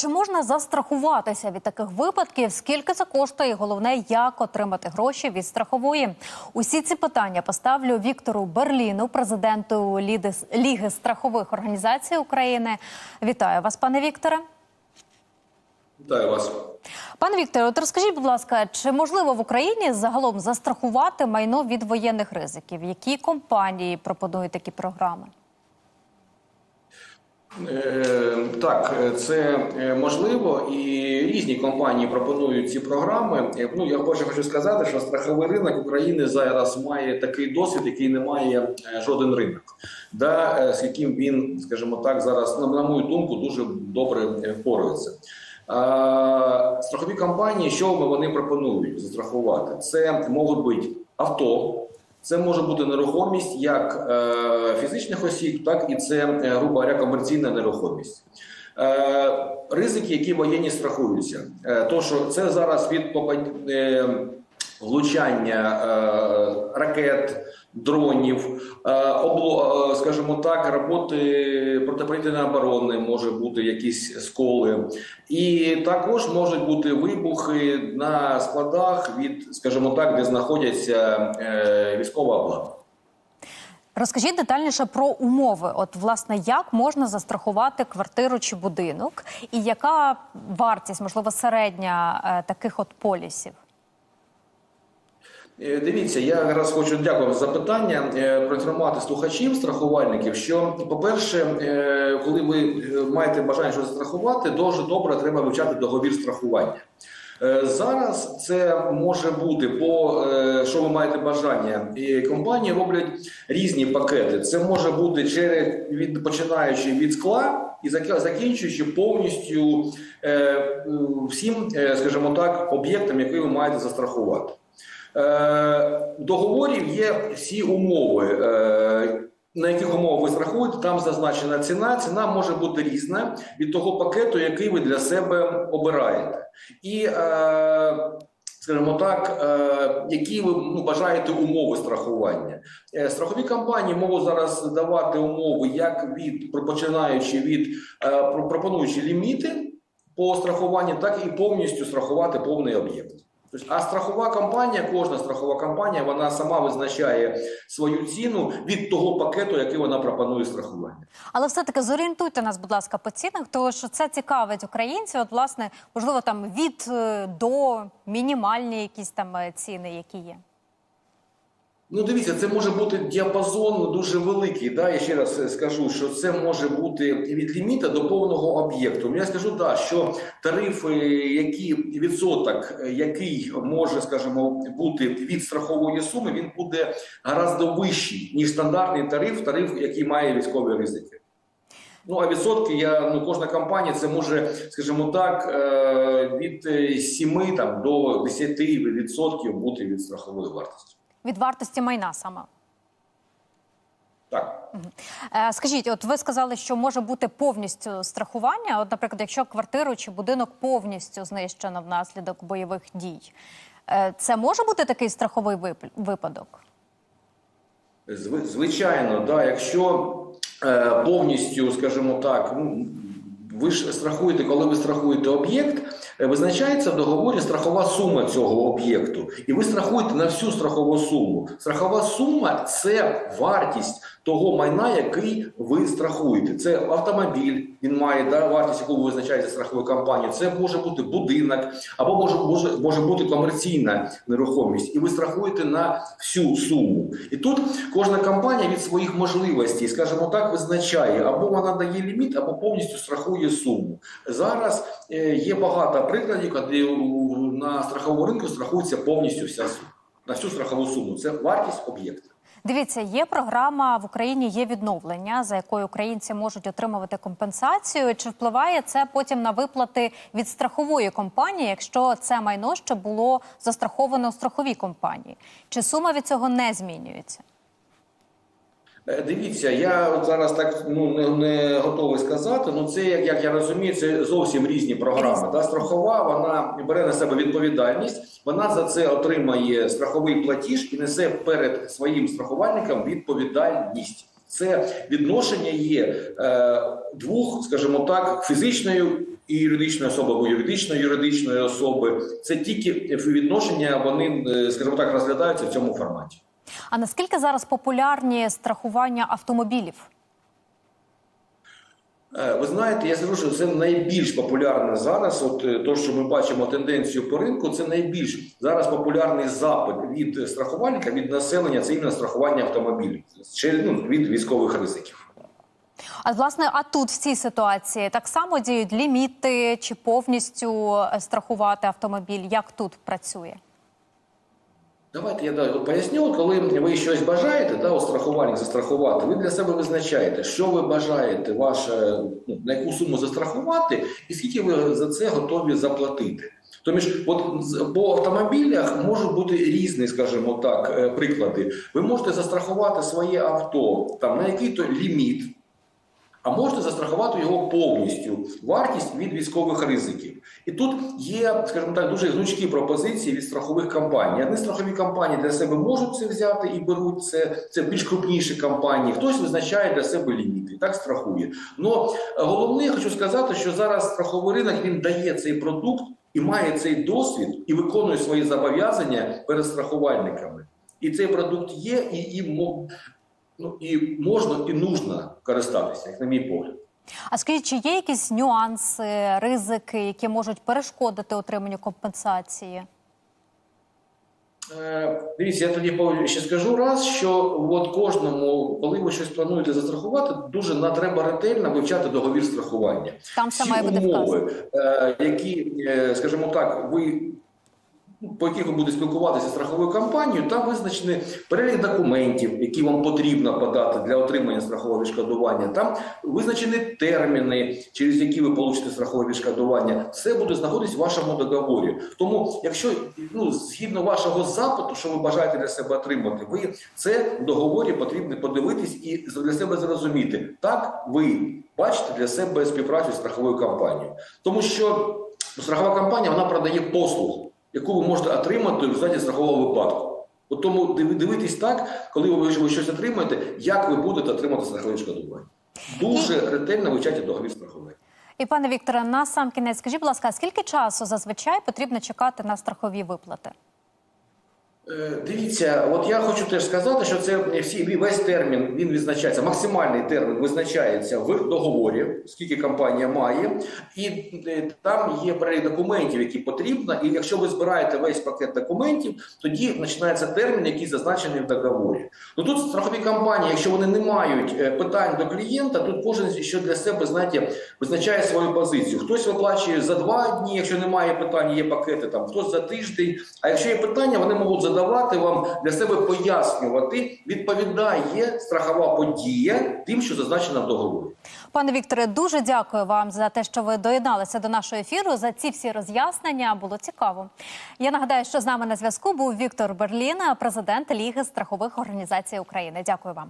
Чи можна застрахуватися від таких випадків? Скільки це коштує? І головне, як отримати гроші від страхової? Усі ці питання поставлю Віктору Берліну, президенту Ліги страхових організацій України. Вітаю вас, пане Вікторе. Вітаю вас. Пане Вікторе, от розкажіть, будь ласка, чи можливо в Україні загалом застрахувати майно від воєнних ризиків? Які компанії пропонують такі програми? Е, Так, це е, можливо, і різні компанії пропонують ці програми. Е, Ну я перше хочу сказати, що страховий ринок України зараз має такий досвід, який не має жоден ринок, да, з яким він, скажімо так, зараз на, мою думку, дуже добре впорається. Страхові компанії, що вони пропонують застрахувати? Це можуть бути авто. Це може бути нерухомість як е, фізичних осіб, так і це, е, грубо говоря, комерційна нерухомість. Е, ризики, які воєнні страхуються. Е, то, що це зараз від е, влучання е, ракет, дронів, е, обло, е, скажімо так, роботи протиповітряної оборони, може бути якісь сколи, і також можуть бути вибухи на складах від, скажімо так, де знаходяться е, військова обладнання. Розкажіть детальніше про умови. От, власне, як можна застрахувати квартиру чи будинок, і яка вартість, можливо, середня е, таких от полісів? Е, Дивіться, я якраз хочу дякувати за запитання е, проінформувати слухачів, страхувальників. Що, по-перше, е, коли ви маєте бажання щось застрахувати, дуже добре треба вивчати договір страхування. Зараз це може бути по що ви маєте бажання, і компанії роблять різні пакети. Це може бути через від починаючи від скла і закінчуючи повністю всім, скажімо так, об'єктам, які ви маєте застрахувати. Е, В договорі є всі умови. е, На яких умовах ви страхуєте, там зазначена ціна. Ціна може бути різна від того пакету, який ви для себе обираєте. І, е, скажімо так, е, які ви ну, бажаєте умови страхування. Страхові компанії можуть зараз давати умови, як від починаючи від пропонуючи ліміти по страхуванню, так і повністю страхувати повний об'єкт. А страхова компанія, кожна страхова компанія, вона сама визначає свою ціну від того пакету, який вона пропонує страхування. Але все-таки зорієнтуйте нас, будь ласка, по цінах, тому що це цікавить українців. От, власне, можливо, там від е, до мінімальні якісь там е, ціни, які є. Ну, дивіться, це може бути діапазон дуже великий. Да? Я ще раз е, скажу, що це може бути від ліміта до повного об'єкту. Я скажу, да, що тарифи, які відсоток, е, який може, скажімо, бути від страхової суми, він буде гораздо вищий, ніж стандартний тариф, тариф, який має військові ризики. Ну, а відсотки я ну кожна компанія це може, скажімо так, е, від е, 7 там до 10 відсотків бути від страхової вартості. Від вартості майна саме. Так. Е, Скажіть, от ви сказали, що може бути повністю страхування. От, наприклад, якщо квартиру чи будинок повністю знищено внаслідок бойових дій, Е, це може бути такий страховий вип- випадок? Зви- Звичайно, да, якщо е, повністю, скажімо так, ну, ви ж страхуєте, коли ви страхуєте об'єкт, е, визначається в договорі страхова сума цього об'єкту, і ви страхуєте на всю страхову суму. Страхова сума це вартість того майна, який ви страхуєте. Це автомобіль, він має да, вартість, яку ви визначаєте страховою компанією. Це може бути будинок, або може, може, може бути комерційна нерухомість, і ви страхуєте на всю суму. І тут кожна компанія від своїх можливостей, скажімо так, визначає або вона дає ліміт, або повністю страхує суму. Зараз е, є багато прикладів, коли на страховому ринку страхується повністю вся сума на всю страхову суму. Це вартість об'єкта. Дивіться, є програма в Україні, є відновлення, за якою українці можуть отримувати компенсацію. Чи впливає це потім на виплати від страхової компанії, якщо це майно ще було застраховано у страховій компанії? Чи сума від цього не змінюється? Е, Дивіться, я от зараз так ну не, не готовий сказати. Ну це як, як я розумію, це зовсім різні програми. Та страхова вона бере на себе відповідальність. Вона за це отримає страховий платіж і несе перед своїм страхувальником відповідальність. Це відношення є е, двох, скажімо так, фізичної і юридичної особи або юридичної юридичної особи. Це тільки відношення, вони, е, скажімо так, розглядаються в цьому форматі. А наскільки зараз популярні страхування автомобілів? Е, Ви знаєте, я скажу, що це найбільш популярне зараз. От е, то, що ми бачимо тенденцію по ринку, це найбільш зараз популярний запит від страхувальника, від населення. Це іменно страхування автомобілів через ну, від військових ризиків. А власне, а тут в цій ситуації так само діють ліміти чи повністю е, страхувати автомобіль? Як тут працює? Давайте я да, поясню, коли ви щось бажаєте, да, у страхувальник застрахувати, ви для себе визначаєте, що ви бажаєте, ваше, ну, на яку суму застрахувати, і скільки ви за це готові заплатити. Тому ж, от по автомобілях можуть бути різні, скажімо так, е, приклади. Ви можете застрахувати своє авто там на який-то ліміт, а можете застрахувати його повністю вартість від військових ризиків. І тут є, скажімо так, дуже гнучкі пропозиції від страхових компаній. Одні страхові компанії для себе можуть це взяти і беруть це. Це більш крупніші компанії. Хтось визначає для себе ліміти, так страхує. Но е, головне, я хочу сказати, що зараз страховий ринок він дає цей продукт і має цей досвід і виконує свої зобов'язання перед страхувальниками. І цей продукт є, і, мо- ну, і можна і нужно користатися, як на мій погляд. А скажіть, чи є якісь нюанси, ризики, які можуть перешкодити отриманню компенсації? Е, Дивіться, я тоді ще скажу раз, що от кожному, коли ви щось плануєте застрахувати, дуже треба ретельно вивчати договір страхування. Там все має бути умови, е, які, е, скажімо так, ви по яких ви будете спілкуватися з страховою компанією, там визначені перелік документів, які вам потрібно подати для отримання страхового відшкодування. Там визначені терміни, через які ви получите страхове відшкодування. Все буде знаходитись в вашому договорі. Тому, якщо ну згідно вашого запиту, що ви бажаєте для себе отримати, ви це в договорі потрібно подивитись і для себе зрозуміти. Так ви бачите для себе співпрацю з страховою компанією, тому що страхова компанія вона продає послугу яку ви можете отримати в результаті страхового випадку. От тому диви- дивитись так, коли ви, ви щось отримаєте, як ви будете отримати страхове відшкодування. Дуже ретельно вивчайте договір страховий. І пане Вікторе, на сам кінець, скажіть, будь ласка, скільки часу зазвичай потрібно чекати на страхові виплати? Е, Дивіться, от я хочу теж сказати, що це всі весь термін він відзначається. Максимальний термін визначається в договорі, скільки компанія має, і е, там є перелік документів, які потрібно. І якщо ви збираєте весь пакет документів, тоді починається термін, який зазначений в договорі. Ну тут страхові компанії, якщо вони не мають е, питань до клієнта, тут кожен що для себе знаєте, визначає свою позицію. Хтось виплачує за два дні, якщо немає питань, є пакети там, хтось за тиждень. А якщо є питання, вони можуть задавати вам для себе пояснювати, відповідає страхова подія тим, що зазначено в договорі. Пане Вікторе, дуже дякую вам за те, що ви доєдналися до нашого ефіру. За ці всі роз'яснення було цікаво. Я нагадаю, що з нами на зв'язку був Віктор Берлін, президент Ліги страхових організацій України. Дякую вам.